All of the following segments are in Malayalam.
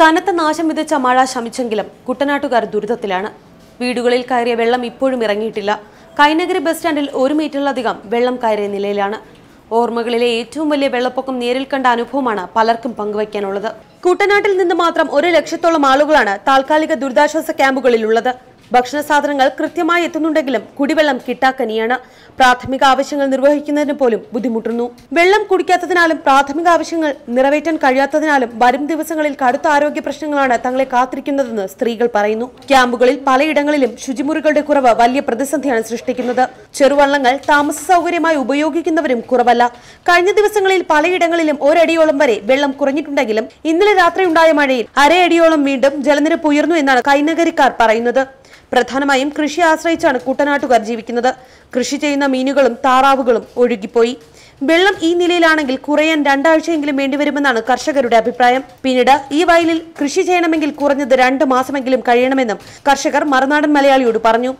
കനത്ത നാശം വിതച്ച മഴ ശമിച്ചെങ്കിലും കുട്ടനാട്ടുകാർ ദുരിതത്തിലാണ്. വീടുകളിൽ കയറിയ വെള്ളം ഇപ്പോഴും ഇറങ്ങിയിട്ടില്ല. കൈനഗരി ബസ് സ്റ്റാൻഡിൽ ഒരു മീറ്ററിലധികം വെള്ളം കയറിയ നിലയിലാണ്. ഓർമ്മകളിലെ ഏറ്റവും വലിയ വെള്ളപ്പൊക്കം നേരിൽ കണ്ട അനുഭവമാണ് പലർക്കും പങ്കുവയ്ക്കാനുള്ളത്. കുട്ടനാട്ടിൽ നിന്ന് മാത്രം ഒരു ലക്ഷത്തോളം ആളുകളാണ് താൽക്കാലിക ദുരിതാശ്വാസ ക്യാമ്പുകളിലുള്ളത്. ഭക്ഷണ സാധനങ്ങൾ കൃത്യമായി എത്തുന്നുണ്ടെങ്കിലും കുടിവെള്ളം കിട്ടാക്കനിയാണ്. പ്രാഥമിക ആവശ്യങ്ങൾ നിർവഹിക്കുന്നതിന് പോലും ബുദ്ധിമുട്ടുന്നു. വെള്ളം കുടിക്കാത്തതിനാലും പ്രാഥമിക ആവശ്യങ്ങൾ നിറവേറ്റാൻ കഴിയാത്തതിനാലും വരും ദിവസങ്ങളിൽ കടുത്ത ആരോഗ്യ പ്രശ്നങ്ങളാണ് തങ്ങളെ കാത്തിരിക്കുന്നതെന്ന് സ്ത്രീകൾ പറയുന്നു. ക്യാമ്പുകളിൽ പലയിടങ്ങളിലും ശുചിമുറികളുടെ കുറവ് വലിയ പ്രതിസന്ധിയാണ് സൃഷ്ടിക്കുന്നത്. ചെറുവള്ളങ്ങൾ താമസ സൗകര്യമായി ഉപയോഗിക്കുന്നവരും കുറവല്ല. കഴിഞ്ഞ ദിവസങ്ങളിൽ പലയിടങ്ങളിലും ഒരടിയോളം വരെ വെള്ളം കുറഞ്ഞിട്ടുണ്ടെങ്കിലും ഇന്നലെ രാത്രി ഉണ്ടായ മഴയിൽ അരയടിയോളം വീണ്ടും ജലനിരപ്പ് ഉയർന്നു എന്നാണ് കൈനഗരിക്കാർ പറയുന്നത്. പ്രധാനമായും കൃഷി ആശ്രയിച്ചാണ് കുട്ടനാട്ടുകാർ ജീവിക്കുന്നത്. കൃഷി ചെയ്യുന്ന മീനുകളും താറാവുകളും ഒഴുകിപ്പോയി. വെള്ളം ഈ നിലയിലാണെങ്കിൽ കുറയാൻ രണ്ടാഴ്ചയെങ്കിലും വേണ്ടിവരുമെന്നാണ് കർഷകരുടെ അഭിപ്രായം. പിന്നീട് ഈ വയലിൽ കൃഷി ചെയ്യണമെങ്കിൽ കുറഞ്ഞത് രണ്ട് മാസമെങ്കിലും കഴിയണമെന്നും കർഷകർ മറുനാടൻ മലയാളിയോട് പറഞ്ഞു.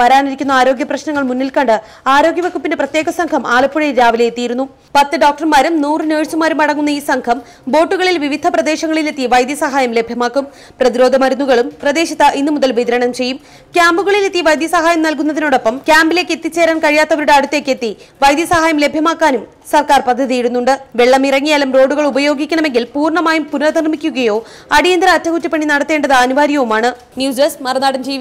വരാനിരിക്കുന്ന ആരോഗ്യ പ്രശ്നങ്ങൾ മുന്നിൽ കണ്ട് ആരോഗ്യവകുപ്പിന്റെ പ്രത്യേക സംഘം ആലപ്പുഴയിൽ രാവിലെ എത്തിയിരുന്നു. പത്ത് ഡോക്ടർമാരും നൂറ് നഴ്സുമാരും അടങ്ങുന്ന ഈ സംഘം ബോട്ടുകളിൽ വിവിധ പ്രദേശങ്ങളിലെത്തി വൈദ്യസഹായം ലഭ്യമാക്കും. പ്രതിരോധ മരുന്നുകളും പ്രദേശത്ത് ഇന്നു മുതൽ വിതരണം ചെയ്യും. ക്യാമ്പുകളിലെത്തി വൈദ്യസഹായം നൽകുന്നതിനോടൊപ്പം ക്യാമ്പിലേക്ക് എത്തിച്ചേരാൻ കഴിയാത്തവരുടെ അടുത്തേക്ക് എത്തി വൈദ്യസഹായം ലഭ്യമാക്കാനും സർക്കാർ പദ്ധതിയിടുന്നുണ്ട്. വെള്ളം ഇറങ്ങിയാലും റോഡുകൾ ഉപയോഗിക്കണമെങ്കിൽ പൂർണമായും പുനർനിർമ്മിക്കുകയോ അടിയന്തര അറ്റകുറ്റപ്പണി നടത്തേണ്ടത് അനിവാര്യവുമാണ്. News desk Marunadan T